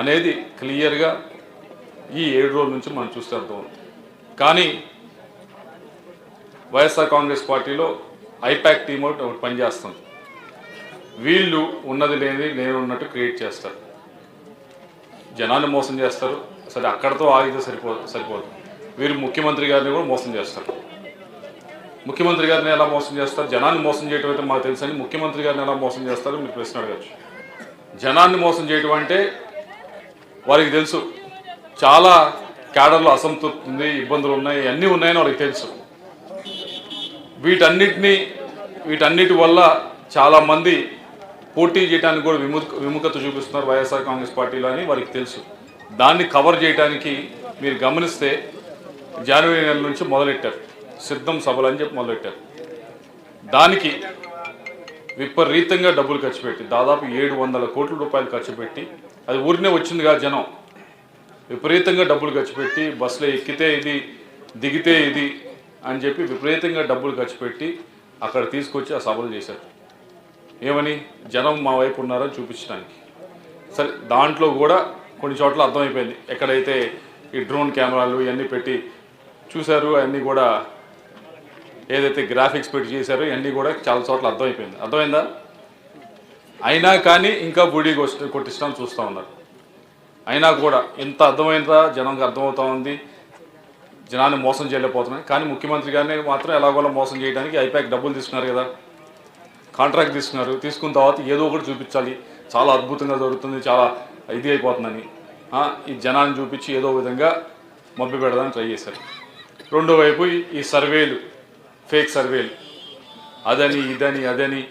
అనేది క్లియర్గా ఈ ఏడు రోజుల నుంచి మనం చూస్తే అర్థం కానీ వైఎస్ఆర్ కాంగ్రెస్ పార్టీలో ఐపాక్ టీమ్ ఒకటి ఒకటి పనిచేస్తుంది. వీళ్ళు ఉన్నది లేనిది నేను ఉన్నట్టు క్రియేట్ చేస్తారు. జనాన్ని మోసం చేస్తారు. సరే అక్కడతో ఆగితే సరిపో సరిపోదు. వీరు ముఖ్యమంత్రి గారిని కూడా మోసం చేస్తారు. ముఖ్యమంత్రి గారిని ఎలా మోసం చేస్తారు? జనాన్ని మోసం చేయడం అయితే మాకు తెలుసని ముఖ్యమంత్రి గారిని ఎలా మోసం చేస్తారో మీరు ప్రశ్న అడగచ్చు. జనాన్ని మోసం చేయడం అంటే వారికి తెలుసు. చాలా క్యాడర్లో అసంతృప్తి ఉంది ఇబ్బందులు ఉన్నాయి అన్నీ ఉన్నాయని వారికి తెలుసు. వీటన్నిటిని వీటన్నిటి వల్ల చాలామంది పోటీ చేయడానికి కూడా విముఖ విముఖత చూపిస్తున్నారు వైఎస్ఆర్ కాంగ్రెస్ పార్టీలో అని వారికి తెలుసు. దాన్ని కవర్ చేయడానికి మీరు గమనిస్తే జనవరి నెల నుంచి మొదలెట్టారు. సిద్ధం సభలు అని చెప్పి మొదలెట్టారు. దానికి విపరీతంగా డబ్బులు ఖర్చు పెట్టి దాదాపు ఏడు వందల కోట్ల రూపాయలు ఖర్చు పెట్టి అది ఊరినే వచ్చిందిగా జనం. విపరీతంగా డబ్బులు ఖర్చు పెట్టి బస్సులో ఎక్కితే ఇది దిగితే ఇది అని చెప్పి విపరీతంగా డబ్బులు ఖర్చు పెట్టి అక్కడ తీసుకొచ్చి ఆ సభలు చేశారు. ఏమని? జనం మా వైపు ఉన్నారని చూపించడానికి. సరే దాంట్లో కూడా కొన్ని చోట్ల అర్థమైపోయింది. ఎక్కడైతే ఈ డ్రోన్ కెమెరాలు ఇవన్నీ పెట్టి చూశారు అవన్నీ కూడా ఏదైతే గ్రాఫిక్స్ పెట్టి చేశారో ఇవన్నీ కూడా చాలా చోట్ల అర్థమైపోయింది. అర్థమైందా? అయినా కానీ ఇంకా బూడీ కొట్టించడం కొట్టిస్తాం చూస్తూ ఉన్నారు. అయినా కూడా ఇంత అర్థమైందా జనంకి అర్థమవుతా ఉంది. జనాన్ని మోసం చేయలేకపోతున్నాయి. కానీ ముఖ్యమంత్రి గారిని మాత్రం ఎలాగోలా మోసం చేయడానికి ఐపాక్ డబ్బులు తీసుకున్నారు కదా. కాంట్రాక్ట్ తీసుకున్నారు. తీసుకున్న తర్వాత ఏదో ఒకటి చూపించాలి. చాలా అద్భుతంగా జరుగుతుంది. చాలా ఇది అయిపోతుందని. ఈ జనాన్ని చూపించి ఏదో విధంగా మభ్య పెడదాన్ని ట్రై చేశారు. రెండో వైపు ఈ సర్వేలు ఫేక్ సర్వేలు అదని ఇదని అదని.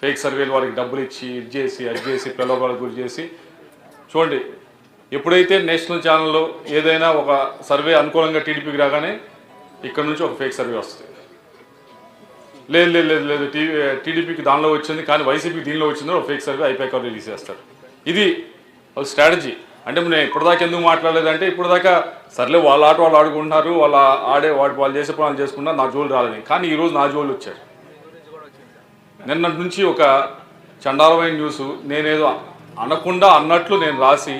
ఫేక్ సర్వేలు వాళ్ళకి డబ్బులు ఇచ్చి ఇది చేసి అది చేసి ప్రలోభాలకు గురి చేసి. చూడండి ఎప్పుడైతే నేషనల్ ఛానల్లో ఏదైనా ఒక సర్వే అనుకూలంగా టీడీపీకి రాగానే ఇక్కడ నుంచి ఒక ఫేక్ సర్వే వస్తుంది. లేదు లేదు లేదు లేదు టీవీ టీడీపీకి దానిలో వచ్చింది కానీ వైసీపీకి దీనిలో వచ్చిందో ఒక ఫేక్ సర్వే అయిపోయాక రిలీజ్ చేస్తారు. ఇది ఒక స్ట్రాటజీ అంటే నేను ఇప్పటిదాకా ఎందుకు మాట్లాడలేదంటే ఇప్పటిదాకా సర్లే వాళ్ళ ఆట వాళ్ళు ఆడుకుంటున్నారు వాళ్ళ ఆడే వాటి వాళ్ళు చేసే పనులు చేసుకున్నా నా జోలు రాలేదు. కానీ ఈరోజు నా జోలు వచ్చారు నిన్నటి నుంచి ఒక చండాలమైన న్యూస్ నేనేదో అనకుండా అన్నట్లు నేను రాసి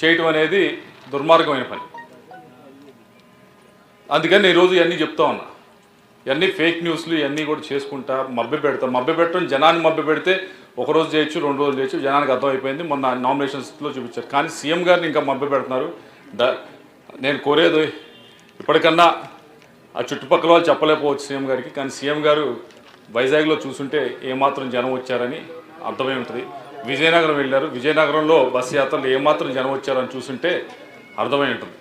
చేయటం అనేది దుర్మార్గమైన పని. అందుకని ఈరోజు ఇవన్నీ చెప్తా ఉన్నా. ఇవన్నీ ఫేక్ న్యూస్లు ఇవన్నీ కూడా చేసుకుంటా మభ్య పెడతా మభ్య పెట్టడం జనాన్ని మభ్య పెడితే ఒక రోజు చేయొచ్చు రెండు రోజులు చేయొచ్చు జనానికి అర్థమైపోయింది. మొన్న నామినేషన్స్లో చూపించారు. కానీ సీఎం గారిని ఇంకా మభ్య పెడుతున్నారు. నేను కోరేది ఇప్పటికన్నా ఆ చుట్టుపక్కల వాళ్ళు చెప్పలేకపోవచ్చు సీఎం గారికి. కానీ సీఎం గారు వైజాగ్లో చూసుంటే ఏమాత్రం జనం వచ్చారని అర్థమై ఉంటుంది. విజయనగరం వెళ్ళారు. విజయనగరంలో బస్ యాత్రలు ఏమాత్రం జనం వచ్చారని చూసుంటే అర్థమై ఉంటుంది.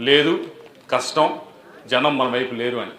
లేదు కష్టం జనం మన వైపు లేరు అని.